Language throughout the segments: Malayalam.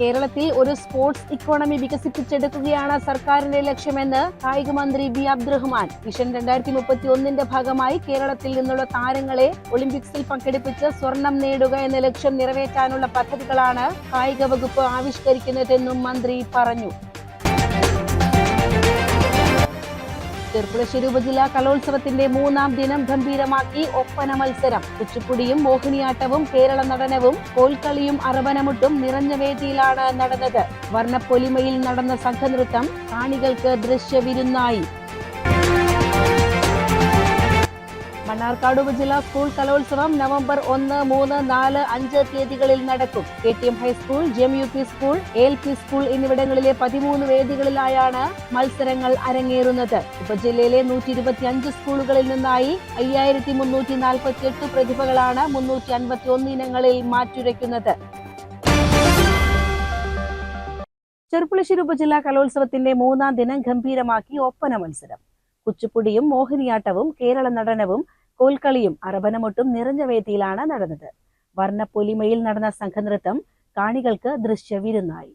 കേരളത്തിൽ ഒരു സ്പോർട്സ് ഇക്കോണമി വികസിപ്പിച്ചെടുക്കുകയാണ് സർക്കാരിന്റെ ലക്ഷ്യമെന്ന് കായിക മന്ത്രി വി അബ്ദുറഹ്മാൻ. മിഷൻ രണ്ടായിരത്തി മുപ്പത്തി ഒന്നിന്റെ ഭാഗമായി കേരളത്തിൽ നിന്നുള്ള താരങ്ങളെ ഒളിമ്പിക്സിൽ പങ്കെടുപ്പിച്ച് സ്വർണം നേടുക എന്ന ലക്ഷ്യം നിറവേറ്റാനുള്ള പദ്ധതികളാണ് കായിക വകുപ്പ് ആവിഷ്കരിക്കുന്നതെന്നും മന്ത്രി പറഞ്ഞു. ചെർപ്പുളശ്ശേരി ഉപജില്ലാ കലോത്സവത്തിന്റെ മൂന്നാം ദിനം ഗംഭീരമാക്കി ഒപ്പന മത്സരം. കുച്ചിപ്പുടിയും മോഹിനിയാട്ടവും കേരള നടനവും കോൽക്കളിയും അറബനമുട്ടും നിറഞ്ഞ വേദിയിലാണ് നടന്നത്. വർണപ്പൊലിമയിൽ നടന്ന സംഘനൃത്തം കാണികൾക്ക് ദൃശ്യവിരുന്നായി. മണ്ണാർക്കാട് ഉപജില്ലാ സ്കൂൾ കലോത്സവം നവംബർ ഒന്ന് മൂന്ന് നാല് അഞ്ച് തീയതികളിൽ നടക്കും. K T M high school G M U P school L P school എന്നിവിടങ്ങളിലെ പതിമൂന്ന് വേദികളിലായാണ് മത്സരങ്ങൾ അരങ്ങേറുന്നത്. ഉപജില്ലയിലെ നൂറ്റി ഇരുപത്തി അഞ്ച് സ്കൂളുകളിൽ നിന്നായി അയ്യായിരത്തി മുന്നൂറ്റി നാൽപ്പത്തി എട്ട് പ്രതിഭകളാണ് മുന്നൂറ്റി അൻപത്തി ഒന്ന് ഇനങ്ങളിൽ മാറ്റുരയ്ക്കുന്നത്. ചെറുപ്പുളശ്ശേരി ഉപജില്ലാ കലോത്സവത്തിന്റെ മൂന്നാം ദിനം ഗംഭീരമാക്കി ഒപ്പന മത്സരം. കുച്ചിപ്പുടിയും മോഹിനിയാട്ടവും കേരള നടനവും കോൽക്കളിയും അറബനമൊട്ടും നിറഞ്ഞ വേദിയിലാണ് നടന്നത്. വർണപ്പൊലിമയിൽ നടന്ന സംഘനൃത്തം കാണികൾക്ക് ദൃശ്യവിരുന്നായി.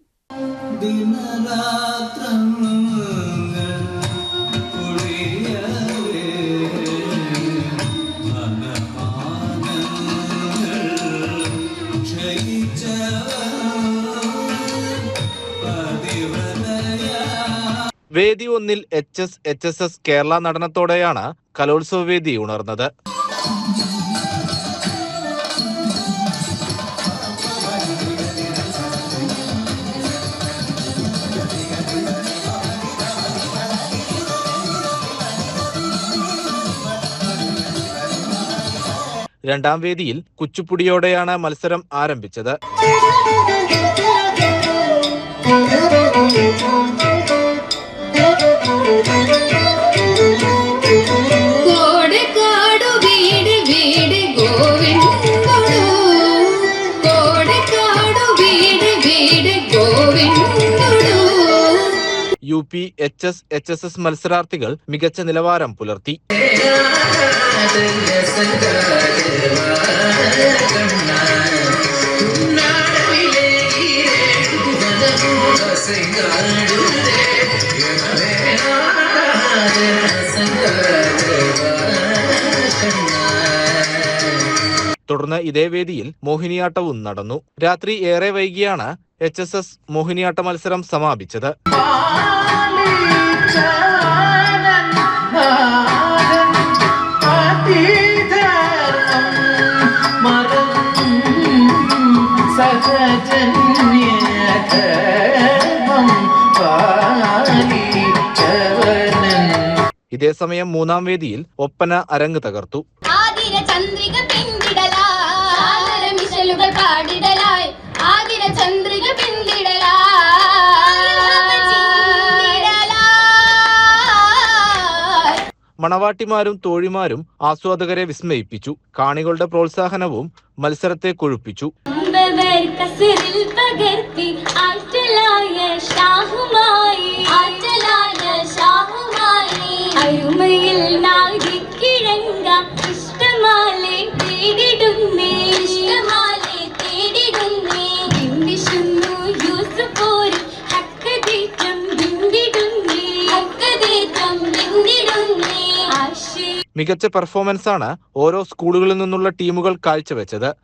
വേദി ഒന്നിൽ H S H S S Kerala നടനത്തോടെയാണ് കലോത്സവ വേദി ഉണർന്നത്. രണ്ടാം വേദിയിൽ കുച്ചുപ്പുടിയോടെയാണ് മത്സരം ആരംഭിച്ചത്. P H S H S S മത്സരാർത്ഥികൾ മികച്ച നിലവാരം പുലർത്തി. തുടർന്ന് ഇതേ വേദിയിൽ മോഹിനിയാട്ടവും നടന്നു. രാത്രി ഏറെ വൈകിയാണ് എച്ച് എസ് എസ് മോഹിനിയാട്ട മത്സരം സമാപിച്ചത്. ഇതേസമയം മൂന്നാം വേദിയിൽ ഒപ്പന അരങ്ങ് തകർത്തു. ആതിര ചന്ദ്രിക പിന്തിടലാ മിഷലുകൾ പാടിടലായി മണവാട്ടിമാരും തോഴിമാരും ആസ്വാദകരെ വിസ്മയിപ്പിച്ചു. കാണികളുടെ പ്രോത്സാഹനവും മത്സരത്തെ കൊഴുപ്പിച്ചു. അരുമയിൽ നാഗിക്കിഴങ്ക മികച്ച പെർഫോമൻസ് ആണ് ഓരോ സ്കൂളുകളിൽ നിന്നുള്ള ടീമുകൾ കാഴ്ചവെച്ചത്.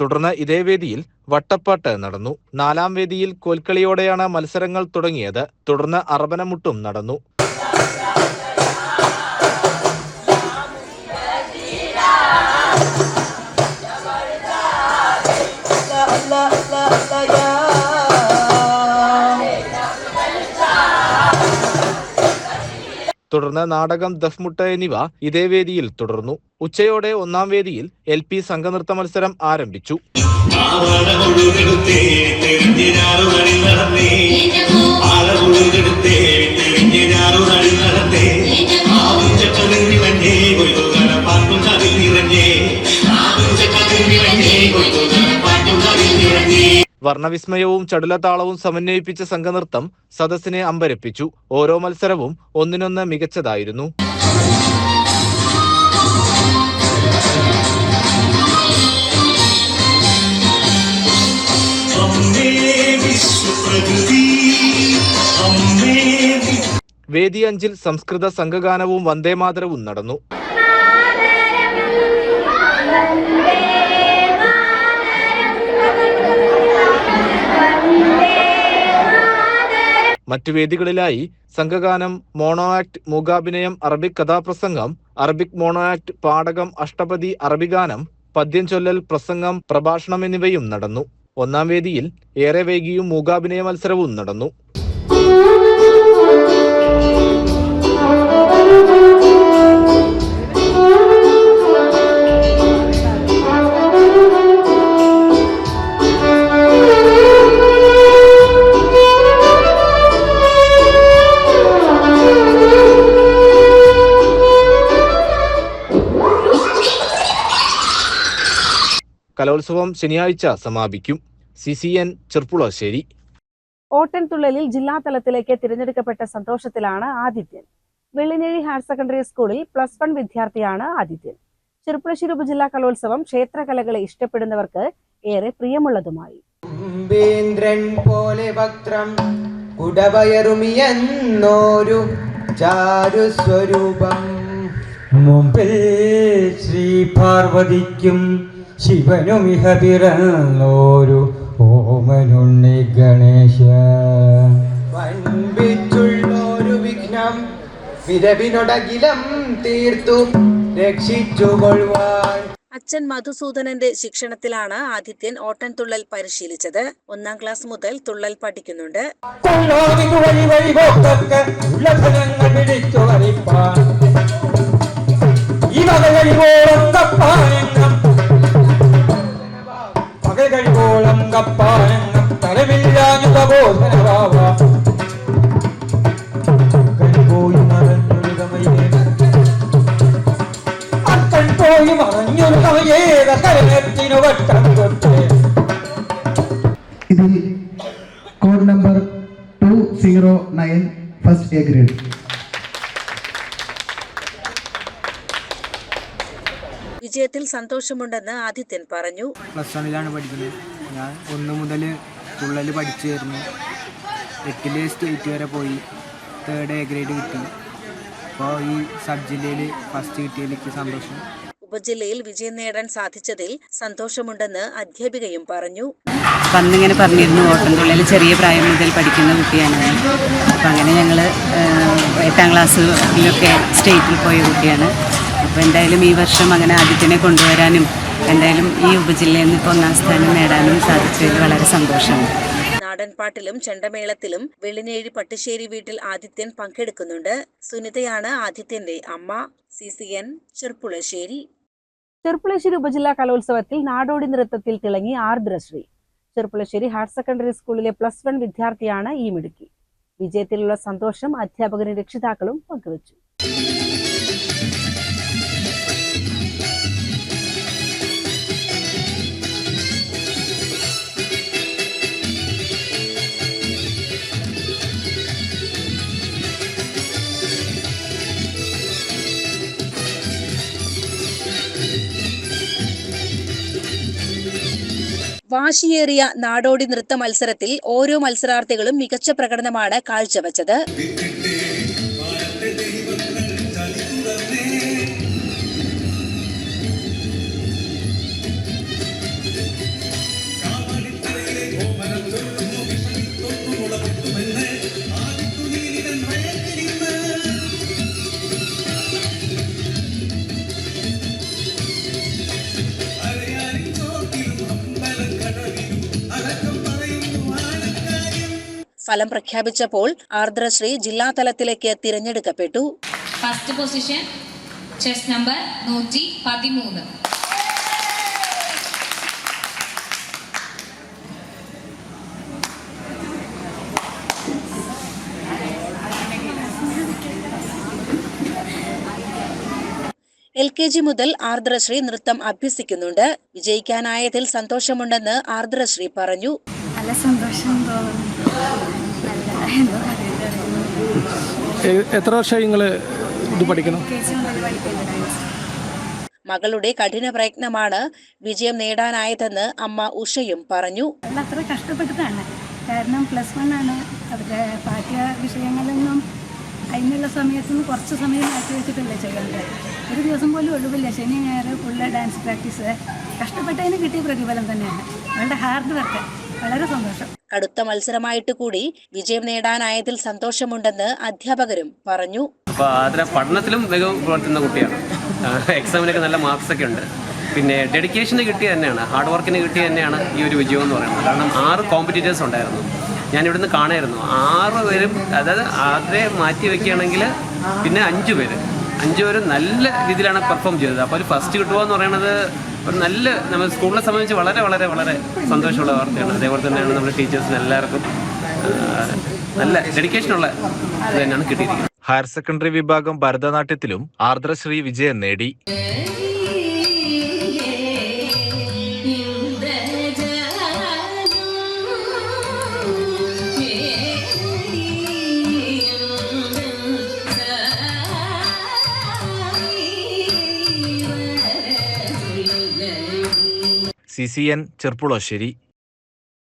തുടർന്ന് ഇതേ വേദിയിൽ വട്ടപ്പാട്ട് നടന്നു. നാലാം വേദിയിൽ കോൽക്കളിയോടെയാണ് മത്സരങ്ങൾ തുടങ്ങിയത്. തുടർന്ന് അറബനമുട്ടും നടന്നു. തുടർന്ന് നാടകം ദഫ്മുട്ട് എന്നിവ ഇതേ വേദിയിൽ തുടർന്നു. ഉച്ചയോടെ ഒന്നാം വേദിയിൽ എൽ പി സംഘനൃത്ത മത്സരം ആരംഭിച്ചു. വർണവിസ്മയവും ചടുലതാളവും സമന്വയിപ്പിച്ച സംഘനൃത്തം സദസ്സിനെ അമ്പരപ്പിച്ചു. ഓരോ മത്സരവും ഒന്നിനൊന്ന് മികച്ചതായിരുന്നു. വേദി അഞ്ചിൽ സംസ്കൃത സംഘഗാനവും വന്ദേമാതരവും നടന്നു. മറ്റു വേദികളിലായി സംഘഗാനം മോണോ ആക്ട് മൂകാഭിനയം അറബിക് കഥാപ്രസംഗം അറബിക് മോണോ ആക്ട് പാടകം അഷ്ടപതി അറബിഗാനം പദ്യം ചൊല്ലൽ പ്രസംഗം പ്രഭാഷണം എന്നിവയും നടന്നു. ഒന്നാം വേദിയിൽ ഏറെ വൈകിയും മൂകാഭിനയ മത്സരവും നടന്നു. കലോത്സവം ശനിയാഴ്ച സമാപിക്കും. C C N Cherpulassery. ഓട്ടൻതുള്ളലിൽ ജില്ലാതലത്തിലേക്ക് തിരഞ്ഞെടുക്കപ്പെട്ട സന്തോഷത്തിലാണ് ആദിത്യൻ. വെള്ളിനേഴി ഹയർ സെക്കൻഡറി സ്കൂളിൽ പ്ലസ് വൺ വിദ്യാർത്ഥിയാണ് ആദിത്യൻ. ചെറുപ്പുളശ്ശേരി ഉപജില്ലാ കലോത്സവം ക്ഷേത്രകലകളെ ഇഷ്ടപ്പെടുന്നവർക്ക് ഏറെ പ്രിയമുള്ളതുമായി. കുംഭേന്ദ്രൻ പോലെ വക്രം കുടവയറുമിയെന്നോരു ചാരുസ്വരൂപം. മുമ്പിൽ ശ്രീ പാർവതിക്കും ശിവനുമിഹ പിറന്നോരു ഓമനുണ്ണി ഗണേശ. വൻപിച്ചുള്ളൊരു വിഘ്നം വിരവിനൊടകിലം തീർത്തു രക്ഷിച്ചുകൊള്ളുവാൻ. അച്ഛൻ മധുസൂദനന്റെ ശിക്ഷണത്തിലാണ് ആദിത്യൻ ഓട്ടൻ തുള്ളൽ പരിശീലിച്ചത്. ഒന്നാം ക്ലാസ് മുതൽ തുള്ളൽ പഠിക്കുന്നുണ്ട്. കൊള്ളാവിനു വഴി കഴിവോളം കപ്പാനങ്ങം പകൽ കഴിവോളം കപ്പാനങ്ങം തലമില്ലാഞ്ഞു തപോധനവാവ പോയി മറഞ്ഞൊരു തമയേ. അക്കൻ പോയി മറഞ്ഞൊരു തമയേത കരത്തിനു വട്ടം ഇതിൽ code number two zero nine first A grade. സന്തോഷമുണ്ടെന്ന് ആദിത്യൻ പറഞ്ഞു. പ്ലസ് വണ്ണിലാണ് പഠിക്കുന്നത്. ഞാൻ ഒന്ന് മുതൽ തുള്ളൽ പഠിച്ചു എട്ടിൽ സ്റ്റേറ്റ് വരെ പോയി. തേർഡ് എ ഗ്രേഡ് കിട്ടി. അപ്പോൾ ഈ സബ് ജില്ലയിൽ ഫസ്റ്റ് കിട്ടിയതിലേക്ക് സന്തോഷം. ഉപജില്ലയിൽ വിജയം നേടാൻ സാധിച്ചതിൽ സന്തോഷമുണ്ടെന്ന് അധ്യാപികയും പറഞ്ഞു. വന്നിങ്ങനെ പറഞ്ഞിരുന്നു ഓട്ടംതുള്ളിൽ ചെറിയ പ്രായം മുതൽ പഠിക്കുന്ന കുട്ടിയാണ് അപ്പം അങ്ങനെ ഞങ്ങൾ എട്ടാം ക്ലാസ്സിലൊക്കെ സ്റ്റേറ്റിൽ പോയ കുട്ടിയാണ്. അപ്പോൾ എന്തായാലും ഈ വർഷം അങ്ങനെ ആദ്യത്തിനെ കൊണ്ടുവരാനും എന്തായാലും ഈ ഉപജില്ലയിൽ നിന്ന് ഇപ്പോൾ ഒന്നാം സ്ഥാനം നേടാനും സാധിച്ചതിൽ വളരെ സന്തോഷമുണ്ട് നാടൻപാട്ടിലും ചെണ്ടമേളത്തിലും വെള്ളിനേഴി പട്ടിശ്ശേരി വീട്ടിൽ ആദിത്യൻ പങ്കെടുക്കുന്നുണ്ട്. സുനിതയാണ് ആദിത്യന്റെ അമ്മ C C N Cherpulassery Cherpulassery ഉപജില്ലാ കലോത്സവത്തിൽ നാടോടി നൃത്തത്തിൽ തിളങ്ങി ആർദ്രശ്രീ. ചെറുപ്പുളശ്ശേരി ഹയർ സെക്കൻഡറി സ്കൂളിലെ പ്ലസ് വൺ വിദ്യാർത്ഥിയാണ് ഈ മിടുക്കി. വിജയത്തിലുള്ള സന്തോഷം അധ്യാപകരും രക്ഷിതാക്കളും പങ്കുവച്ചു. വാശിയേറിയ നാടോടി നൃത്ത മത്സരത്തിൽ ഓരോ മത്സരാർത്ഥികളും മികച്ച പ്രകടനമാണ് കാഴ്ചവെച്ചത്. ഫലം പ്രഖ്യാപിച്ചപ്പോൾ ആർദ്രശ്രീ ജില്ലാ തലത്തിലേക്ക് തിരഞ്ഞെടുക്കപ്പെട്ടു. ഫസ്റ്റ് പൊസിഷൻ ചെസ് നമ്പർ നൂറ്റി പതിമൂന്ന്. എൽ കെ ജി മുതൽ ആർദ്രശ്രീ നൃത്തം അഭ്യസിക്കുന്നുണ്ട്. വിജയിക്കാനായതിൽ സന്തോഷമുണ്ടെന്ന് ആർദ്രശ്രീ പറഞ്ഞു. നല്ല സന്തോഷം തോന്നുന്നു. എത്ര വർഷമായി നിങ്ങൾ ഇത് പഠിക്കണം മകളുടെ കഠിന പ്രയത്നമാണ് വിജയം നേടാനായതെന്ന് അമ്മ ഉഷയും പറഞ്ഞു. അത്ര കഷ്ടപ്പെട്ടതാണ്. കാരണം പ്ലസ് വൺ ആണ്. അവരുടെ പാഠ്യ വിഷയങ്ങളൊന്നും അതിനുള്ള സമയത്തുനിന്ന് കുറച്ച് സമയം മാറ്റി വെച്ചിട്ടല്ലേ ചെയ്യേണ്ടത്. ഒരു ദിവസം പോലും ഒഴിവില്ല. ശനി ഞായർ ഫുള്ള് ഡാൻസ് പ്രാക്ടീസ് കഷ്ടപ്പെട്ടതിന് കിട്ടിയ പ്രതിഫലം തന്നെയാണ്. അവളുടെ ഹാർഡ് വർക്ക് വളരെ സന്തോഷം. കടുത്ത മത്സരമായിട്ട് കൂടി വിജയം നേടാനായതിൽ സന്തോഷമുണ്ടെന്ന് അധ്യാപകരും പറഞ്ഞു. പഠനത്തിലും മികവ് പുലർത്തുന്ന കുട്ടിയാണ്. എക്സാമിനൊക്കെ നല്ല മാർക്സ് ഒക്കെ ഉണ്ട്. പിന്നെ ഡെഡിക്കേഷന് കിട്ടിയ തന്നെയാണ്. ഹാർഡ് വർക്കിന് കിട്ടിയ തന്നെയാണ് ഈ ഒരു വിജയം എന്ന് പറയുന്നത്. കാരണം ആറ് കോമ്പറ്റീറ്റേഴ്സ് ഉണ്ടായിരുന്നു. ഞാൻ ഇവിടുന്ന് കാണായിരുന്നു. ആറ് പേരും അതായത് ആദ്രെ മാറ്റി വെക്കുകയാണെങ്കിൽ പിന്നെ അഞ്ച് പേര്. അഞ്ച് പേരും നല്ല രീതിയിലാണ് പെർഫോം ചെയ്തത്. അപ്പോൾ ഒരു ഫസ്റ്റ് കിട്ടുക എന്ന് പറയുന്നത് ഒരു നല്ല നമ്മൾ സ്കൂളിനെ സംബന്ധിച്ച് വളരെ വളരെ വളരെ സന്തോഷമുള്ള വാർത്തയാണ്. അതേപോലെ തന്നെയാണ് നമ്മുടെ ടീച്ചേഴ്സിന് എല്ലാവർക്കും നല്ല ഡെഡിക്കേഷനുള്ള ഇത് തന്നെയാണ് കിട്ടിയിരിക്കുന്നത്. ഹയർ സെക്കൻഡറി വിഭാഗം ഭരതനാട്യത്തിലും ആർദ്രശ്രീ വിജയം നേടി. C C N Cherpulassery.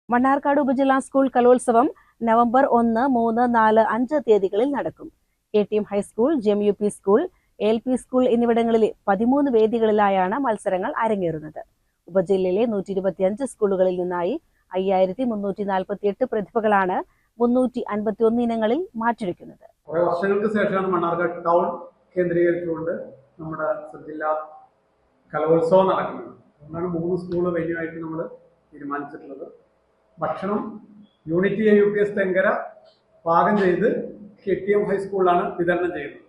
Mannarkkad ഉപജില്ലാ സ്കൂൾ കലോത്സവം നവംബർ ഒന്ന് മൂന്ന് നാല് അഞ്ച് തീയതികളിൽ നടക്കും. K T M high school G M U P school L P school എന്നിവിടങ്ങളിലെ പതിമൂന്ന് വേദികളിലായാണ് മത്സരങ്ങൾ അരങ്ങേറുന്നത്. ഉപജില്ലയിലെ നൂറ്റി ഇരുപത്തിയഞ്ച് സ്കൂളുകളിൽ നിന്നായി അയ്യായിരത്തി മുന്നൂറ്റി നാൽപ്പത്തി എട്ട് പ്രതിഭകളാണ് മുന്നൂറ്റി അൻപത്തി ഒന്ന് ഇനങ്ങളിൽ മാറ്റൊരുക്കുന്നത്. കുറെ വർഷങ്ങൾക്ക് ശേഷമാണ് മണ്ണാർക്കാട് ടൗൺ കേന്ദ്രീകരിച്ചുകൊണ്ട് നമ്മുടെ ജില്ലാ കലോത്സവം നടക്കുന്നത്. അതുകൊണ്ടാണ് മൂന്ന് സ്കൂൾ വെന്യൂവായിട്ട് നമ്മൾ തീരുമാനിച്ചിട്ടുള്ളത്. ഭക്ഷണം unity A U P S Thenkara പാകം ചെയ്ത് കെ ടി എം ഹൈസ്കൂളിലാണ് വിതരണം ചെയ്യുന്നത്.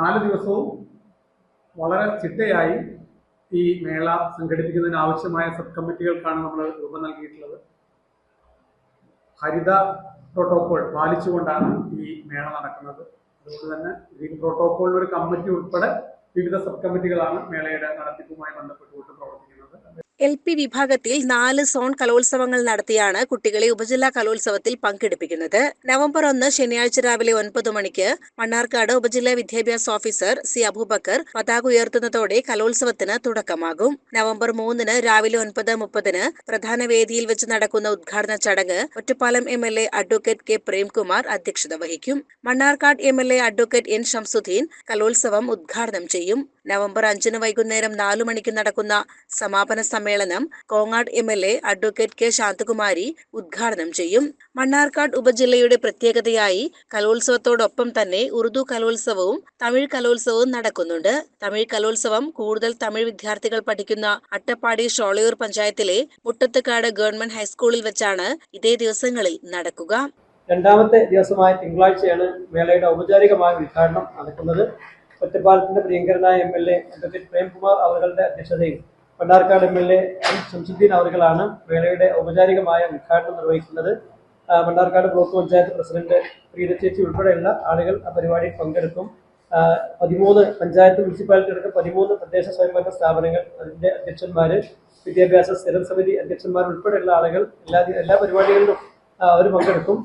നാല് ദിവസവും വളരെ ചിട്ടയായി ഈ മേള സംഘടിപ്പിക്കുന്നതിന് ആവശ്യമായ സബ് കമ്മിറ്റികൾക്കാണ് നമ്മൾ രൂപം നൽകിയിട്ടുള്ളത്. ഹരിത പ്രോട്ടോകോൾ പാലിച്ചുകൊണ്ടാണ് ഈ മേള നടക്കുന്നത്. അതുകൊണ്ട് തന്നെ ഗ്രീൻ പ്രോട്ടോകോളിൽ ഒരു കമ്മിറ്റി ഉൾപ്പെടെ വിവിധ സബ് കമ്മിറ്റികളാണ് മേളയുടെ നടത്തിപ്പുമായി ബന്ധപ്പെട്ടുകൊണ്ട് പ്രവർത്തിക്കുന്നത്. എൽ പി വിഭാഗത്തിൽ നാല് സോൺ കലോത്സവങ്ങൾ നടത്തിയാണ് കുട്ടികളെ ഉപജില്ലാ കലോത്സവത്തിൽ പങ്കെടുപ്പിക്കുന്നത്. നവംബർ ഒന്ന് ശനിയാഴ്ച രാവിലെ ഒൻപത് മണിക്ക് മണ്ണാർക്കാട് ഉപജില്ലാ വിദ്യാഭ്യാസ ഓഫീസർ സി അബൂബക്കർ പതാക ഉയർത്തുന്നതോടെ കലോത്സവത്തിന് തുടക്കമാകും. നവംബർ മൂന്നിന് രാവിലെ ഒൻപത് മുപ്പതിന് പ്രധാന വേദിയിൽ വെച്ച് നടക്കുന്ന ഉദ്ഘാടന ചടങ്ങ് Ottapalam M L A advocate K Premkumar അധ്യക്ഷത വഹിക്കും. Mannarkkad M L A advocate N Shamsudheen കലോത്സവം ഉദ്ഘാടനം ചെയ്യും. നവംബർ അഞ്ചിന് വൈകുന്നേരം നാലു മണിക്ക് നടക്കുന്ന സമാപന സമ്മേളനം Kongad M L A advocate K Shanthakumari ഉദ്ഘാടനം ചെയ്യും. മണ്ണാർക്കാട് ഉപജില്ലയുടെ പ്രത്യേകതയായി കലോത്സവത്തോടൊപ്പം തന്നെ ഉറുദു കലോത്സവവും തമിഴ് കലോത്സവവും നടക്കുന്നുണ്ട്. തമിഴ് കലോത്സവം കൂടുതൽ തമിഴ് വിദ്യാർത്ഥികൾ പഠിക്കുന്ന അട്ടപ്പാടി ഷോളയൂർ പഞ്ചായത്തിലെ മുട്ടത്തുകാട് ഗവൺമെന്റ് ഹൈസ്കൂളിൽ വെച്ചാണ് ഇതേ ദിവസങ്ങളിൽ നടക്കുക. രണ്ടാമത്തെ ദിവസമായ തിങ്കളാഴ്ചയാണ് മേളയുടെ ഔപചാരികമായ ഉദ്ഘാടനം നടക്കുന്നത്. ഒറ്റപ്പാലത്തിന്റെ പ്രിയങ്കരനായ M L A advocate Premkumar അവരുടെ അധ്യക്ഷതയിൽ Pandarkkad M L A Shamsudheen അവരുകളാണ് മേളയുടെ ഔപചാരികമായ ഉദ്ഘാടനം നിർവഹിക്കുന്നത്. പണ്ടാർക്കാട് ബ്ലോക്ക് പഞ്ചായത്ത് പ്രസിഡന്റ് പ്രീതച്ചേച്ചി ഉൾപ്പെടെയുള്ള ആളുകൾ ആ പരിപാടിയിൽ പങ്കെടുക്കും. പതിമൂന്ന് പഞ്ചായത്ത് മുനിസിപ്പാലിറ്റി അടക്കം പതിമൂന്ന് പ്രദേശ സ്വയംഭരണ സ്ഥാപനങ്ങൾ അതിന്റെ അധ്യക്ഷന്മാർ വിദ്യാഭ്യാസ സ്ഥിരം സമിതി അധ്യക്ഷന്മാർ ഉൾപ്പെടെയുള്ള ആളുകൾ എല്ലാ എല്ലാ പരിപാടികളിലും അവർ പങ്കെടുക്കും.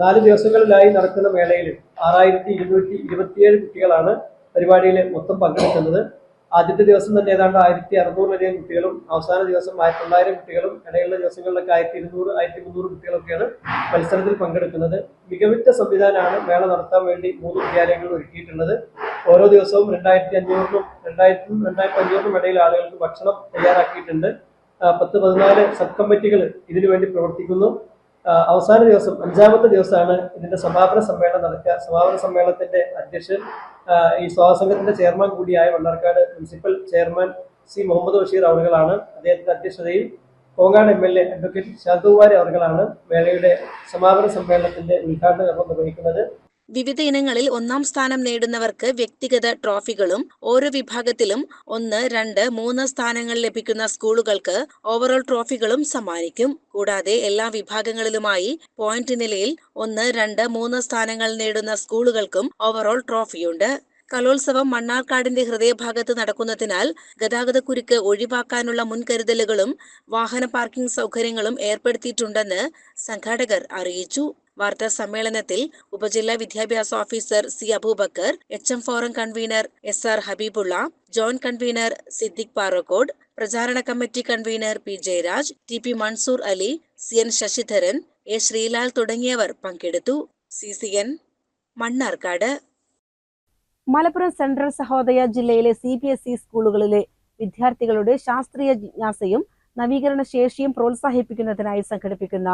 നാല് ദിവസങ്ങളിലായി നടക്കുന്ന മേളയിൽ ആറായിരത്തി ഇരുന്നൂറ്റി ഇരുപത്തിയേഴ് കുട്ടികളാണ് പരിപാടിയിൽ മൊത്തം പങ്കെടുക്കുന്നത്. ആദ്യത്തെ ദിവസം തന്നെ ഏതാണ്ട് ആയിരത്തി അറുന്നൂറിലധികം കുട്ടികളും അവസാന ദിവസം ആയിരത്തി തൊള്ളായിരം കുട്ടികളും ഇടയിലുള്ള ദിവസങ്ങളിലൊക്കെ ആയിരത്തി ഇരുന്നൂറ് ആയിരത്തി മുന്നൂറ് കുട്ടികളൊക്കെയാണ് മത്സരത്തിൽ പങ്കെടുക്കുന്നത്. മികവിറ്റ സംവിധാനമാണ് മേള നടത്താൻ വേണ്ടി മൂന്ന് വിദ്യാലയങ്ങൾ ഒരുക്കിയിട്ടുള്ളത്. ഓരോ ദിവസവും രണ്ടായിരത്തി അഞ്ഞൂറിനും രണ്ടായിരത്തിനും രണ്ടായിരത്തി അഞ്ഞൂറിനും ഇടയിൽ ആളുകൾക്ക് ഭക്ഷണം തയ്യാറാക്കിയിട്ടുണ്ട്. പത്ത് പതിനാല് സബ് കമ്മിറ്റികൾ ഇതിനുവേണ്ടി പ്രവർത്തിക്കുന്നു. അവസാന ദിവസം അഞ്ചാമത്തെ ദിവസമാണ് ഇതിന്റെ സമാപന സമ്മേളനം നടക്കുക. സമാപന സമ്മേളനത്തിന്റെ അധ്യക്ഷൻ ഈ സ്വാസംഘത്തിന്റെ ചെയർമാൻ കൂടിയായ Vannarkkad municipal chairman C Muhammad Basheer അവറുകളാണ്. അദ്ദേഹത്തിന്റെ അധ്യക്ഷതയിൽ Kongad M L A advocate Shanthakumari അവറുകളാണ് മേളയുടെ സമാപന സമ്മേളനത്തിന്റെ ഉദ്ഘാടന കർമ്മം നിർവഹിക്കുന്നത്. വിവിധ ഇനങ്ങളിൽ ഒന്നാം സ്ഥാനം നേടുന്നവർക്ക് വ്യക്തിഗത ട്രോഫികളും ഓരോ വിഭാഗത്തിലും ഒന്ന് രണ്ട് മൂന്ന് സ്ഥാനങ്ങൾ ലഭിക്കുന്ന സ്കൂളുകൾക്ക് ഓവറോൾ ട്രോഫികളും സമ്മാനിക്കും. കൂടാതെ എല്ലാ വിഭാഗങ്ങളിലുമായി പോയിന്റ് നിലയിൽ ഒന്ന് രണ്ട് മൂന്ന് സ്ഥാനങ്ങൾ നേടുന്ന സ്കൂളുകൾക്കും ഓവറോൾ ട്രോഫിയുണ്ട് കലോത്സവം മണ്ണാർക്കാടിന്റെ ഹൃദയഭാഗത്ത് നടക്കുന്നതിനാൽ ഗതാഗതക്കുരുക്ക് ഒഴിവാക്കാനുള്ള മുൻകരുതലുകളും വാഹന പാർക്കിംഗ് സൗകര്യങ്ങളും ഏർപ്പെടുത്തിയിട്ടുണ്ടെന്ന് സംഘാടകർ അറിയിച്ചു. വാർത്താ സമ്മേളനത്തിൽ ഉപജില്ലാ വിദ്യാഭ്യാസ officer C Aboobacker H M forum convener S R Habeebulla joint convener Siddique Parakkode പ്രചാരണ committee convener P Jayaraj T P Mansoor Ali C N Sasidharan A Sreelal തുടങ്ങിയവർ പങ്കെടുത്തു. C C N Mannarkkad. Malappuram central Sahodaya ജില്ലയിലെ സി ബി എസ് ഇ സ്കൂളുകളിലെ വിദ്യാർത്ഥികളുടെ ശാസ്ത്രീയ ജിജ്ഞാസയും നവീകരണ ശേഷിയും പ്രോത്സാഹിപ്പിക്കുന്നതിനായി സംഘടിപ്പിക്കുന്ന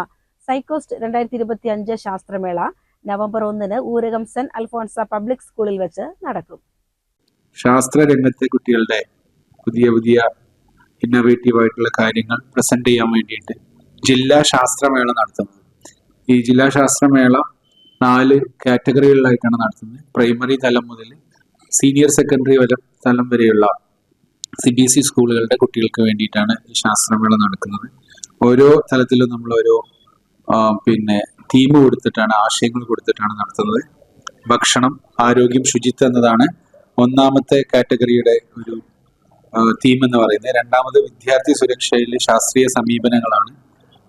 സൈക്കോസ്റ്റ് രണ്ടായിരത്തി ഇരുപത്തി അഞ്ച് ശാസ്ത്രമേള നവംബർ ഒന്നിന് ഊരകം സെന്റ് അൽഫോൺസ പബ്ലിക് സ്കൂളിൽ വെച്ച് നടക്കും. ശാസ്ത്ര രംഗത്തെ കുട്ടികളുടെ പുതിയ പുതിയ ഇന്നോവേറ്റീവ് ആയിട്ടുള്ള കാര്യങ്ങൾ പ്രസന്റ് ചെയ്യാൻ വേണ്ടിയിട്ട് ജില്ലാ ശാസ്ത്രമേള നടത്തുന്നത്. ഈ ജില്ലാ ശാസ്ത്രമേള നാല് കാറ്റഗറികളിലായിട്ടാണ് നടത്തുന്നത്. പ്രൈമറി തലം മുതൽ സീനിയർ സെക്കൻഡറി വരെ തലം വരെയുള്ള സി ബി എസ് ഇ സ്കൂളുകളുടെ കുട്ടികൾക്ക് വേണ്ടിയിട്ടാണ് ഈ ശാസ്ത്രമേള നടക്കുന്നത്. ഓരോ തലത്തിലും നമ്മൾ ഓരോ പിന്നെ തീം കൊടുത്തിട്ടാണ് ആശയങ്ങൾ കൊടുത്തിട്ടാണ് നടത്തുന്നത്. ഭക്ഷണം ആരോഗ്യം ശുചിത്വം എന്നതാണ് ഒന്നാമത്തെ കാറ്റഗറിയുടെ ഒരു തീം എന്ന് പറയുന്നത്. രണ്ടാമത് വിദ്യാർത്ഥി സുരക്ഷയിൽ ശാസ്ത്രീയ സമീപനങ്ങളാണ്.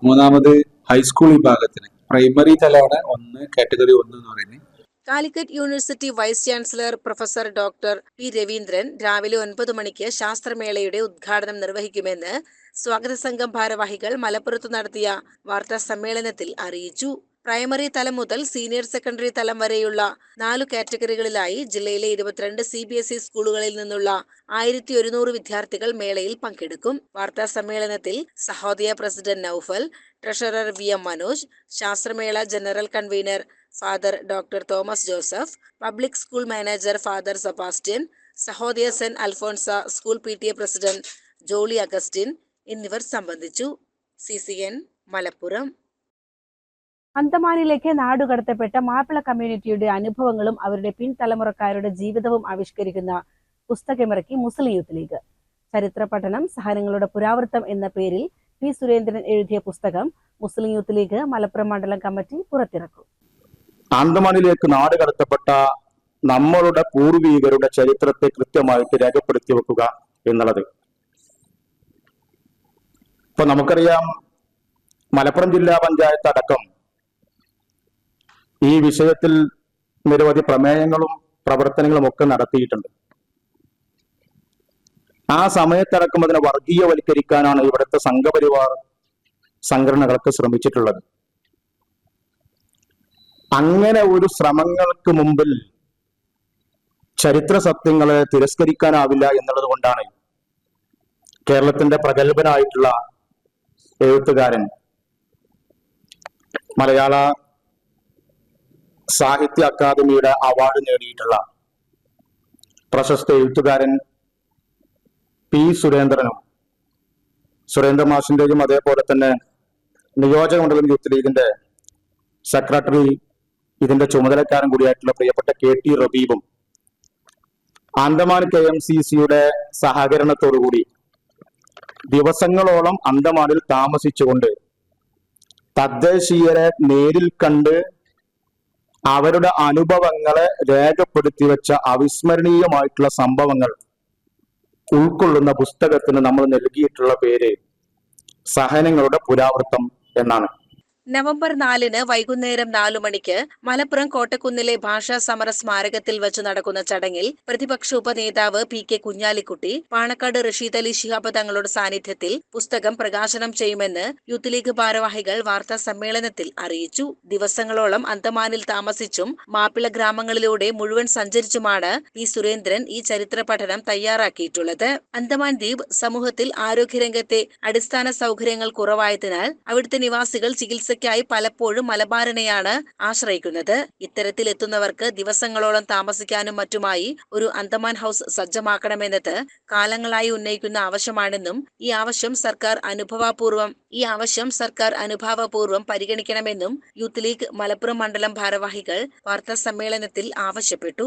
മൂന്നാമത് ഹൈസ്കൂൾ വിഭാഗത്തിന്. പ്രൈമറി തലമാണ് ഒന്ന് കാറ്റഗറി ഒന്ന് എന്ന് പറയുന്നത്. Calicut university vice chancellor professor doctor P Raveendran രാവിലെ ഒൻപത് മണിക്ക് ശാസ്ത്രമേളയുടെ ഉദ്ഘാടനം നിർവഹിക്കുമെന്ന് സ്വാഗത സംഘം ഭാരവാഹികൾ മലപ്പുറത്ത് നടത്തിയ വാർത്താ സമ്മേളനത്തിൽ അറിയിച്ചു. പ്രൈമറി തലം മുതൽ സീനിയർ സെക്കൻഡറി തലം വരെയുള്ള നാലു കാറ്റഗറികളിലായി ജില്ലയിലെ ഇരുപത്തിരണ്ട് സി ബി എസ് ഇ സ്കൂളുകളിൽ നിന്നുള്ള ആയിരത്തി ഒരുന്നൂറ് വിദ്യാർത്ഥികൾ മേളയിൽ പങ്കെടുക്കും. വാർത്താ സമ്മേളനത്തിൽ Sahodaya president Noufal treasurer V M Manoj ശാസ്ത്രമേള general convener father doctor Thomas Joseph public school manager father Sebastian Sahodaya saint Alphonsa school P T A president Jolly Augustine എന്നിവർ സംബന്ധിച്ചു. C C N Malappuram. അന്തമാനിലേക്ക് നാടുകടത്തപ്പെട്ട മാപ്പിള കമ്മ്യൂണിറ്റിയുടെ അനുഭവങ്ങളും അവരുടെ പിൻതലമുറക്കാരുടെ ജീവിതവും ആവിഷ്കരിക്കുന്ന പുസ്തകമിറക്കി മുസ്ലിം യൂത്ത് ലീഗ്. ചരിത്ര പഠനം സഹനങ്ങളുടെ പുരാവൃത്തം എന്ന പേരിൽ പി സുരേന്ദ്രൻ എഴുതിയ പുസ്തകം മുസ്ലിം യൂത്ത് ലീഗ് മലപ്പുറം മണ്ഡലം കമ്മിറ്റി പുറത്തിറക്കും. ആന്തമാനിലേക്ക് നാട് കടത്തപ്പെട്ട നമ്മളുടെ പൂർവീകരുടെ ചരിത്രത്തെ കൃത്യമായിട്ട് രേഖപ്പെടുത്തി വെക്കുക എന്നുള്ളത്. ഇപ്പൊ നമുക്കറിയാം മലപ്പുറം ജില്ലാ പഞ്ചായത്ത് അടക്കം ഈ വിഷയത്തിൽ നിരവധി പ്രമേയങ്ങളും പ്രവർത്തനങ്ങളും ഒക്കെ നടത്തിയിട്ടുണ്ട്. ആ സമയത്തടക്കം അതിനെ വർഗീയവൽക്കരിക്കാനാണ് ഇവിടുത്തെ സംഘപരിവാർ സംഘടനകളൊക്കെ ശ്രമിച്ചിട്ടുള്ളത്. അങ്ങനെ ഒരു ശ്രമങ്ങൾക്ക് മുമ്പിൽ ചരിത്ര സത്യങ്ങളെ തിരസ്കരിക്കാനാവില്ല എന്നുള്ളത് കൊണ്ടാണ് കേരളത്തിന്റെ പ്രഗത്ഭനായിട്ടുള്ള എഴുത്തുകാരൻ മലയാള സാഹിത്യ അക്കാദമിയുടെ അവാർഡ് നേടിയിട്ടുള്ള പ്രശസ്ത എഴുത്തുകാരൻ പി സുരേന്ദ്രനും സുരേന്ദ്ര മാഷിന്റെയും അതേപോലെ തന്നെ നിയോജക മണ്ഡലം യൂത്ത് ലീഗിന്റെ സെക്രട്ടറി ഇതിന്റെ ചുമതലക്കാരൻ കൂടിയായിട്ടുള്ള പ്രിയപ്പെട്ട കെ ടി റബീബും ആൻഡമാൻ കെ എം സി സിയുടെ സഹകരണത്തോടുകൂടി ദിവസങ്ങളോളം അന്തമാനിൽ താമസിച്ചുകൊണ്ട് തദ്ദേശീയരെ നേരിൽ കണ്ട് അവരുടെ അനുഭവങ്ങളെ രേഖപ്പെടുത്തി വെച്ച അവിസ്മരണീയമായിട്ടുള്ള സംഭവങ്ങൾ ഉൾക്കൊള്ളുന്ന പുസ്തകത്തിന് നമ്മൾ നൽകിയിട്ടുള്ള പേര് സഹനങ്ങളുടെ പുരാവൃത്തം എന്നാണ്. നവംബർ നാലിന് വൈകുന്നേരം നാലു മണിക്ക് മലപ്പുറം കോട്ടക്കുന്നിലെ ഭാഷാ സമര സ്മാരകത്തിൽ വെച്ച് നടക്കുന്ന ചടങ്ങിൽ പ്രതിപക്ഷ ഉപനേതാവ് പി കെ കുഞ്ഞാലിക്കുട്ടി പാണക്കാട് റഷീദ് അലി ശിഹാബ് തങ്ങളുടെ സാന്നിധ്യത്തിൽ പുസ്തകം പ്രകാശനം ചെയ്യുമെന്ന് യൂത്ത് ലീഗ് ഭാരവാഹികൾ വാർത്താ സമ്മേളനത്തിൽ അറിയിച്ചു. ദിവസങ്ങളോളം അന്തമാനിൽ താമസിച്ചും മാപ്പിള ഗ്രാമങ്ങളിലൂടെ മുഴുവൻ സഞ്ചരിച്ചുമാണ് പി സുരേന്ദ്രൻ ഈ ചരിത്ര പഠനം തയ്യാറാക്കിയിട്ടുള്ളത്. അന്തമാൻ ദ്വീപ് സമൂഹത്തിൽ ആരോഗ്യരംഗത്തെ അടിസ്ഥാന സൗകര്യങ്ങൾ കുറവായതിനാൽ അവിടുത്തെ നിവാസികൾ ചികിത്സയ്ക്ക് ചികിത്സയ്ക്കായി പലപ്പോഴും മലബാറിനെയാണ് ആശ്രയിക്കുന്നത്. ഇത്തരത്തിൽ എത്തുന്നവർക്ക് ദിവസങ്ങളോളം താമസിക്കാനും മറ്റുമായി ഒരു അന്തമാൻ ഹൗസ് സജ്ജമാക്കണമെന്നത് കാലങ്ങളായി ഉന്നയിക്കുന്ന ആവശ്യമാണെന്നും ഈ ആവശ്യം സർക്കാർ അനുഭവപൂർവം ഈ ആവശ്യം സർക്കാർ അനുഭാവപൂർവം പരിഗണിക്കണമെന്നും യൂത്ത് ലീഗ് മലപ്പുറം മണ്ഡലം ഭാരവാഹികൾ വാർത്താ സമ്മേളനത്തിൽ ആവശ്യപ്പെട്ടു.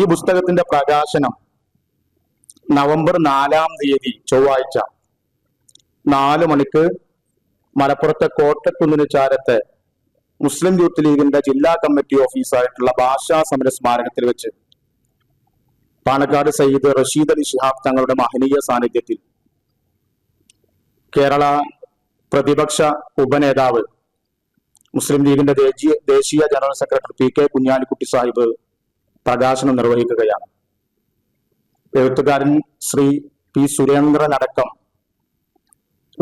ഈ പുസ്തകത്തിന്റെ പ്രകാശനം നവംബർ നാലാം തീയതി ചൊവ്വാഴ്ച നാല് മണിക്ക് മലപ്പുറത്തെ കോട്ടക്കുന്നിന് ചാരത്ത് മുസ്ലിം യൂത്ത് ലീഗിന്റെ ജില്ലാ കമ്മിറ്റി ഓഫീസായിട്ടുള്ള ഭാഷാ സമര സ്മാരകത്തിൽ വെച്ച് പാണക്കാട് സയ്യിദ് റഷീദ് അലി ഷിഹാബ് തങ്ങളുടെ മഹനീയ സാന്നിധ്യത്തിൽ കേരള പ്രതിപക്ഷ ഉപനേതാവ് മുസ്ലിം ലീഗിന്റെ ദേശീയ general secretary P K Kunhalikutty Sahib പ്രകാശനം നിർവഹിക്കുകയാണ്. എഴുത്തുകാരൻ ശ്രീ പി സുരേന്ദ്രൻ അടക്കം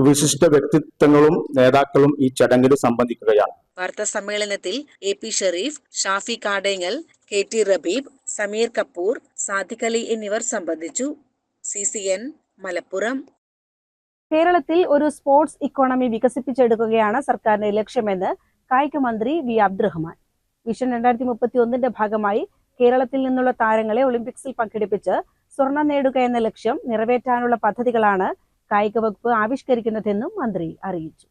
വിശിഷ്ട വ്യക്തിത്വങ്ങളും നേതാക്കളും ഈ ചടങ്ങിൽ സംബന്ധിക്കുകയാണ്. വാർത്താ സമ്മേളനത്തിൽ A P Shereef Shafi Kadengal K T Rabeeb Sameer Kapoor Sadiq Ali എന്നിവർ സംബന്ധിച്ചു. C C N Malappuram. കേരളത്തിൽ ഒരു സ്പോർട്സ് ഇക്കോണമി വികസിപ്പിച്ചെടുക്കുകയാണ് സർക്കാരിന്റെ ലക്ഷ്യമെന്ന് കായിക മന്ത്രി വി അബ്ദുറഹ്മാൻ. വിഷൻ രണ്ടായിരത്തി മുപ്പത്തി ഒന്നിന്റെ ഭാഗമായി കേരളത്തിൽ നിന്നുള്ള താരങ്ങളെ ഒളിമ്പിക്സിൽ പങ്കെടുപ്പിച്ച് സ്വർണം നേടുക എന്ന ലക്ഷ്യം നിറവേറ്റാനുള്ള പദ്ധതികളാണ് കായിക വകുപ്പ് ആവിഷ്കരിക്കുന്നതെന്നും മന്ത്രി അറിയിച്ചു.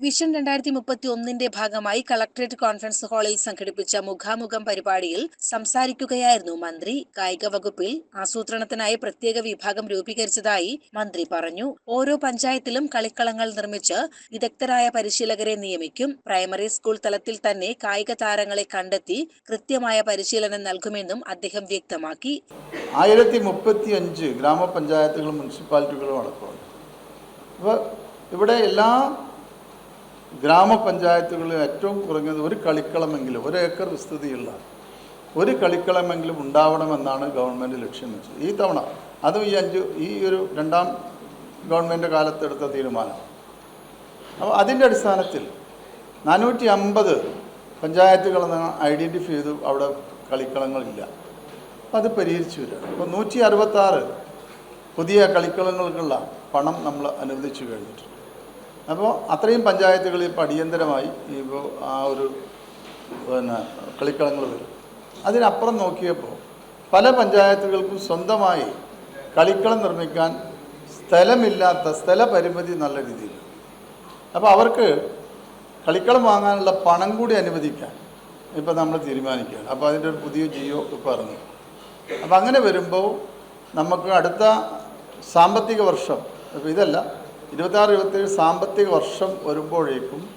വിഷൻ രണ്ടായിരത്തി മുപ്പത്തി ഒന്നിന്റെ ഭാഗമായി കളക്ടറേറ്റ് കോൺഫറൻസ് ഹാളിൽ സംഘടിപ്പിച്ച മുഖാമുഖം പരിപാടിയിൽ സംസാരിക്കുകയായിരുന്നു മന്ത്രി. കായിക വകുപ്പിൽ ആസൂത്രണത്തിനായി പ്രത്യേക വിഭാഗം രൂപീകരിച്ചതായി മന്ത്രി പറഞ്ഞു. ഓരോ പഞ്ചായത്തിലും കളിക്കളങ്ങൾ നിർമ്മിച്ച് വിദഗ്ധരായ പരിശീലകരെ നിയമിക്കും. പ്രൈമറി സ്കൂൾ തലത്തിൽ തന്നെ കായിക താരങ്ങളെ കണ്ടെത്തി കൃത്യമായ പരിശീലനം നൽകുമെന്നും അദ്ദേഹം വ്യക്തമാക്കി. ആയിരത്തി മുപ്പത്തി അഞ്ച് ഗ്രാമപഞ്ചായത്തുകളും മുനിസിപ്പാലിറ്റികളും അടക്കമുണ്ട്. അപ്പോൾ ഇവിടെ എല്ലാ ഗ്രാമപഞ്ചായത്തുകളിലും ഏറ്റവും കുറഞ്ഞത് ഒരു കളിക്കളമെങ്കിലും ഒരു ഏക്കർ വിസ്തൃതിയുള്ള ഒരു കളിക്കളമെങ്കിലും ഉണ്ടാവണമെന്നാണ് ഗവൺമെന്റ് ലക്ഷ്യം വെച്ചത്. ഈ തവണ അതും ഈ അഞ്ച് ഈ ഒരു രണ്ടാം ഗവൺമെന്റ് കാലത്തെടുത്ത തീരുമാനം. അപ്പോൾ അതിന്റെ അടിസ്ഥാനത്തിൽ നാനൂറ്റി അമ്പത് പഞ്ചായത്തുകളെന്ന് ഐഡന്റിഫൈ ചെയ്തു അവിടെ കളിക്കളങ്ങളില്ല. അപ്പോൾ അത് പരിഹരിച്ചു വരികയാണ് അപ്പോൾ നൂറ്റി അറുപത്താറ് പുതിയ കളിക്കളങ്ങൾക്കുള്ള പണം നമ്മൾ അനുവദിച്ചു കഴിഞ്ഞിട്ടുണ്ട്. അപ്പോൾ അത്രയും പഞ്ചായത്തുകളിൽ ഇപ്പോൾ അടിയന്തരമായി ഇപ്പോൾ ആ ഒരു പിന്നെ കളിക്കളങ്ങൾ വരും. അതിനപ്പുറം നോക്കിയപ്പോൾ പല പഞ്ചായത്തുകൾക്കും സ്വന്തമായി കളിക്കളം നിർമ്മിക്കാൻ സ്ഥലമില്ലാത്ത സ്ഥലപരിമിതി നല്ല രീതിയിൽ. അപ്പോൾ അവർക്ക് കളിക്കളം വാങ്ങാനുള്ള പണം കൂടി അനുവദിക്കാൻ ഇപ്പോൾ നമ്മൾ തീരുമാനിക്കുകയാണ്. അപ്പോൾ അതിന്റെ ഒരു പുതിയ ജിയോ ഇപ്പോൾ ഇറങ്ങി. അപ്പോൾ അങ്ങനെ വരുമ്പോൾ നമുക്ക് അടുത്ത സാമ്പത്തിക വർഷം ഇപ്പോൾ ഇതല്ല. ഇരുപത്താറ് ഇരുപത്തേഴ് സാമ്പത്തിക വർഷം വരുമ്പോഴേക്കും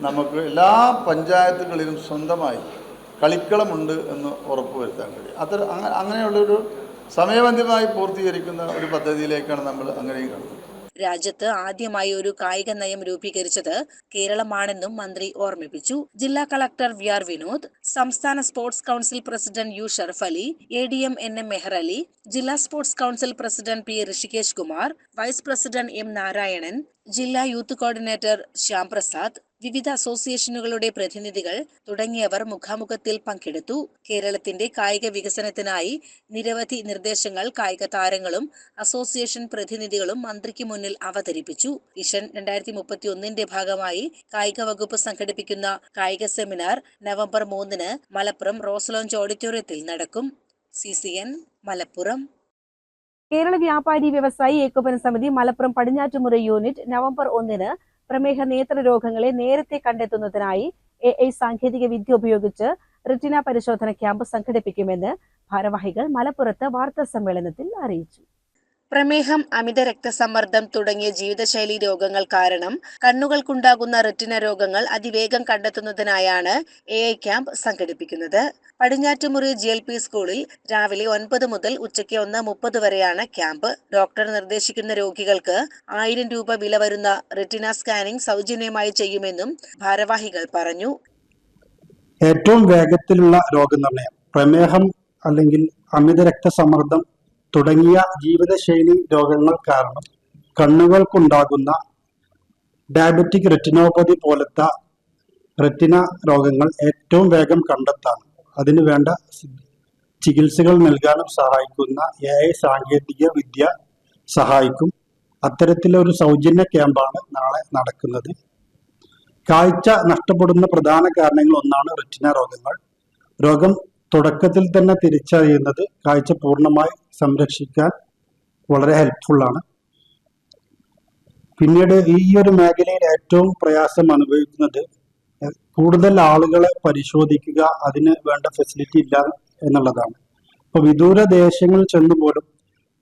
നമുക്ക് എല്ലാ പഞ്ചായത്തുകളിലും സ്വന്തമായി കളിക്കളമുണ്ട് എന്ന് ഉറപ്പ് വരുത്താൻ കഴിയും. അത്ര അങ്ങ- അങ്ങനെയുള്ളൊരു സമയബന്ധിതമായി പൂർത്തീകരിക്കുന്ന ഒരു പദ്ധതിയിലേക്കാണ് നമ്മൾ അങ്ങനെയും കാണുന്നത് രാജ്യത്ത് ആദ്യമായി ഒരു കായിക നയം രൂപീകരിച്ചത് കേരളമാണെന്നും മന്ത്രി ഓർമ്മിപ്പിച്ചു. ജില്ലാ കളക്ടർ വി ആർ വിനോദ് സംസ്ഥാന sports council president U Sharaf Ali A D M N M ജില്ലാ sports council president P Rishikesh Kumar vice president M Narayanan ജില്ലാ യൂത്ത് കോർഡിനേറ്റർ ശ്യാം പ്രസാദ് വിവിധ അസോസിയേഷനുകളുടെ പ്രതിനിധികൾ തുടങ്ങിയവർ മുഖാമുഖത്തിൽ പങ്കെടുത്തു. കേരളത്തിന്റെ കായിക വികസനത്തിനായി നിരവധി നിർദ്ദേശങ്ങൾ കായിക താരങ്ങളും അസോസിയേഷൻ പ്രതിനിധികളും മന്ത്രിക്ക് മുന്നിൽ അവതരിപ്പിച്ചു. വിഷൻ രണ്ടായിരത്തി മുപ്പത്തി ഒന്നിന്റെ ഭാഗമായി കായിക വകുപ്പ് സംഘടിപ്പിക്കുന്ന കായിക സെമിനാർ നവംബർ മൂന്നിന് മലപ്പുറം റോസ്ലോഞ്ച് ഓഡിറ്റോറിയത്തിൽ നടക്കും. C C N Malappuram. Kerala വ്യാപാരി വ്യവസായി ഏകോപന സമിതി മലപ്പുറം പടിഞ്ഞാറ്റുമുറി യൂണിറ്റ് നവംബർ ഒന്നിന് പ്രമേഹ നേത്ര രോഗങ്ങളെ നേരത്തെ കണ്ടെത്തുന്നതിനായി എ ഐ സാങ്കേതിക വിദ്യ ഉപയോഗിച്ച് റിറ്റിന പരിശോധന ക്യാമ്പ് സംഘടിപ്പിക്കുമെന്ന് ഭാരവാഹികൾ മലപ്പുറത്ത് വാർത്താ സമ്മേളനത്തിൽ അറിയിച്ചു. പ്രമേഹം അമിത രക്തസമ്മർദ്ദം തുടങ്ങിയ ജീവിതശൈലി രോഗങ്ങൾ കാരണം കണ്ണുകൾക്കുണ്ടാകുന്ന റെറ്റിന രോഗങ്ങൾ അതിവേഗം കണ്ടെത്തുന്നതിനായാണ് എ ഐ ക്യാമ്പ് സംഘടിപ്പിക്കുന്നത്. പടിഞ്ഞാറ്റുമുറി ജി എൽ പി സ്കൂളിൽ രാവിലെ ഒൻപത് മുതൽ ഉച്ചയ്ക്ക് ഒന്ന് മുപ്പത് വരെയാണ് ക്യാമ്പ്. ഡോക്ടർ നിർദ്ദേശിക്കുന്ന രോഗികൾക്ക് ആയിരം രൂപ വില വരുന്ന റെറ്റിന സ്കാനിംഗ് സൗജന്യമായി ചെയ്യുമെന്നും ഭാരവാഹികൾ പറഞ്ഞു. ഏറ്റവും വേഗത്തിലുള്ള രോഗനിർണയം പ്രമേഹം അല്ലെങ്കിൽ അമിത രക്തസമ്മർദ്ദം തുടങ്ങിയ ജീവിതശൈലി രോഗങ്ങൾ കാരണം കണ്ണുകൾക്കുണ്ടാകുന്ന ഡയബറ്റിക് റെറ്റിനോപ്പതി പോലത്തെ റെറ്റിന രോഗങ്ങൾ ഏറ്റവും വേഗം കണ്ടെത്താനും അതിനു വേണ്ട ചികിത്സകൾ നൽകാനും സഹായിക്കുന്ന എ ഐ സാങ്കേതിക വിദ്യ സഹായിക്കും. അത്തരത്തിലൊരു സൗജന്യ ക്യാമ്പാണ് നാളെ നടക്കുന്നത്. കാഴ്ച നഷ്ടപ്പെടുന്ന പ്രധാന കാരണങ്ങൾ ഒന്നാണ് റെറ്റിന രോഗങ്ങൾ. രോഗം തുടക്കത്തിൽ തന്നെ തിരിച്ചറിയുന്നത് കാഴ്ച പൂർണമായി സംരക്ഷിക്കാൻ വളരെ ഹെൽപ്ഫുള്ളാണ് പിന്നീട് ഈ ഒരു മേഖലയിൽ ഏറ്റവും പ്രയാസം അനുഭവിക്കുന്നത് കൂടുതൽ ആളുകളെ പരിശോധിക്കുക അതിന് വേണ്ട ഫെസിലിറ്റി ഇല്ല എന്നുള്ളതാണ്. ഇപ്പൊ വിദൂര ദേശങ്ങളിൽ ചെന്ന് പോലും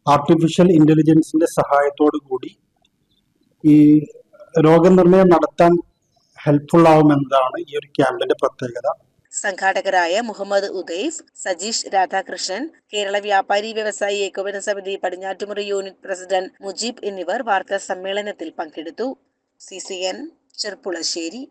ആർട്ടിഫിഷ്യൽ ഇന്റലിജൻസിന്റെ സഹായത്തോടു കൂടി ഈ രോഗനിർണയം നടത്താൻ ഹെൽപ്ഫുൾ ആവുമെന്നതാണ് ഈ ഒരു ക്യാമ്പിന്റെ പ്രത്യേകത. സംഘാടകരായ മുഹമ്മദ് ഉദൈഫ് സജീഷ് രാധാകൃഷ്ണൻ കേരള വ്യാപാരി വ്യവസായി ഏകോപന സമിതി പടിഞ്ഞാറ്റുമുറി യൂണിറ്റ് പ്രസിഡന്റ് മുജീബ് എന്നിവർ വാർത്താ സമ്മേളനത്തിൽ പങ്കെടുത്തു. C C N Cherpulassery.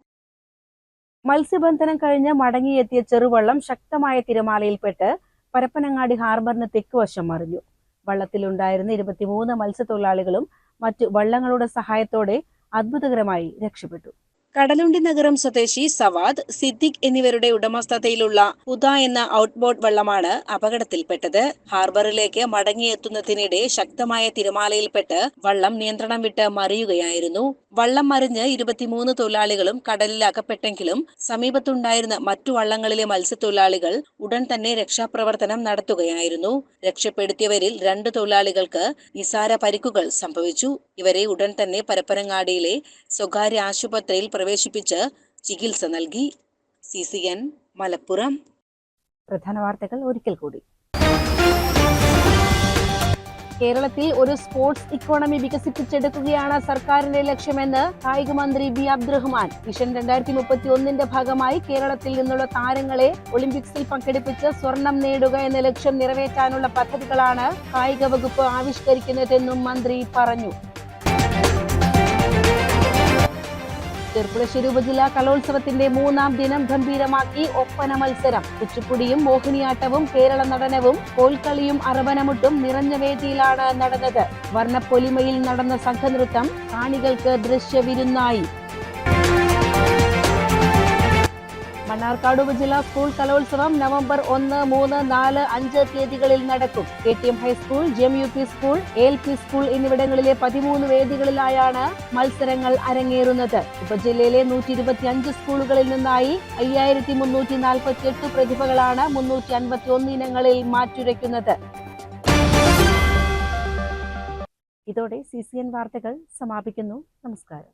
മത്സ്യബന്ധനം കഴിഞ്ഞ് മടങ്ങിയെത്തിയ ചെറുവള്ളം ശക്തമായ തിരമാലയിൽപ്പെട്ട് പരപ്പനങ്ങാടി ഹാർബറിന് തെക്കുവശം മറിഞ്ഞു. വള്ളത്തിലുണ്ടായിരുന്ന ഇരുപത്തിമൂന്ന് മത്സ്യത്തൊഴിലാളികളും മറ്റു വള്ളങ്ങളുടെ സഹായത്തോടെ അത്ഭുതകരമായി രക്ഷപ്പെട്ടു. കടലുണ്ടി നഗരം സ്വദേശി സവാദ് സിദ്ദിഖ് എന്നിവരുടെ ഉടമസ്ഥതയിലുള്ള ഉദ എന്ന ഔട്ട്ബോട്ട് വള്ളമാണ് അപകടത്തിൽപ്പെട്ടത്. ഹാർബറിലേക്ക് മടങ്ങിയെത്തുന്നതിനിടെ ശക്തമായ തിരമാലയിൽപ്പെട്ട് വള്ളം നിയന്ത്രണം വിട്ട് മറിയുകയായിരുന്നു. വള്ളം മറിഞ്ഞ് ഇരുപത്തിമൂന്ന് തൊഴിലാളികളും കടലിൽ അകപ്പെട്ടെങ്കിലും സമീപത്തുണ്ടായിരുന്ന മറ്റു വള്ളങ്ങളിലെ മത്സ്യത്തൊഴിലാളികൾ ഉടൻ തന്നെ രക്ഷാപ്രവർത്തനം നടത്തുകയായിരുന്നു. രക്ഷപ്പെടുത്തിയവരിൽ രണ്ട് തൊഴിലാളികൾക്ക് നിസാര പരിക്കുകൾ സംഭവിച്ചു. ഇവരെ ഉടൻ തന്നെ പരപ്പനങ്ങാടിയിലെ സ്വകാര്യ ആശുപത്രിയിൽ പ്രവേശിപ്പിച്ച് ചികിത്സ നൽകി. C C N Malappuram. പ്രധാന വാർത്തകൾ ഒരിക്കൽ കൂടി. കേരളത്തിൽ ഒരു സ്പോർട്സ് ഇക്കോണമി വികസിപ്പിച്ചെടുക്കുകയാണ് സർക്കാരിന്റെ ലക്ഷ്യമെന്ന് കായിക മന്ത്രി ബി അബ്ദുറഹ്മാൻ. മിഷൻ രണ്ടായിരത്തി മുപ്പത്തി ഒന്നിന്റെ ഭാഗമായി കേരളത്തിൽ നിന്നുള്ള താരങ്ങളെ ഒളിമ്പിക്സിൽ പങ്കെടുപ്പിച്ച് സ്വർണം നേടുക എന്ന ലക്ഷ്യം നിറവേറ്റാനുള്ള പദ്ധതികളാണ് കായിക വകുപ്പ് ആവിഷ്കരിക്കുന്നതെന്നും മന്ത്രി പറഞ്ഞു. ചെർപ്പുളശ്ശേരി ഉപജില്ലാ കലോത്സവത്തിന്റെ മൂന്നാം ദിനം ഗംഭീരമാക്കി ഒപ്പന മത്സരം. കുച്ചിപ്പുടിയും മോഹിനിയാട്ടവും കേരള നടനവും കോൽക്കളിയും അറബനമുട്ടും നിറഞ്ഞ വേദിയിലാണ് നടന്നത്. വർണപ്പൊലിമയിൽ നടന്ന സംഘനൃത്തം കാണികൾക്ക് ദൃശ്യവിരുന്നായി. മണ്ണാർക്കാട് ഉപജില്ലാ സ്കൂൾ കലോത്സവം നവംബർ ഒന്ന് മൂന്ന് നാല് അഞ്ച് തീയതികളിൽ നടക്കും. K T M high school G M U P school A L P school എന്നിവിടങ്ങളിലെ പതിമൂന്ന് വേദികളിലായാണ് മത്സരങ്ങൾ അരങ്ങേറുന്നത്. ഉപജില്ലയിലെ നൂറ്റി ഇരുപത്തി അഞ്ച് സ്കൂളുകളിൽ നിന്നായി അയ്യായിരത്തി മുന്നൂറ്റി നാൽപ്പത്തി എട്ട് പ്രതിഭകളാണ് മുന്നൂറ്റി അൻപത്തി ഒന്ന് ഇനങ്ങളിൽ മാറ്റുരയ്ക്കുന്നത്. ഇതോടെ സി സി എൻ വാർത്തകൾ സമാപിക്കുന്നു. നമസ്കാരം.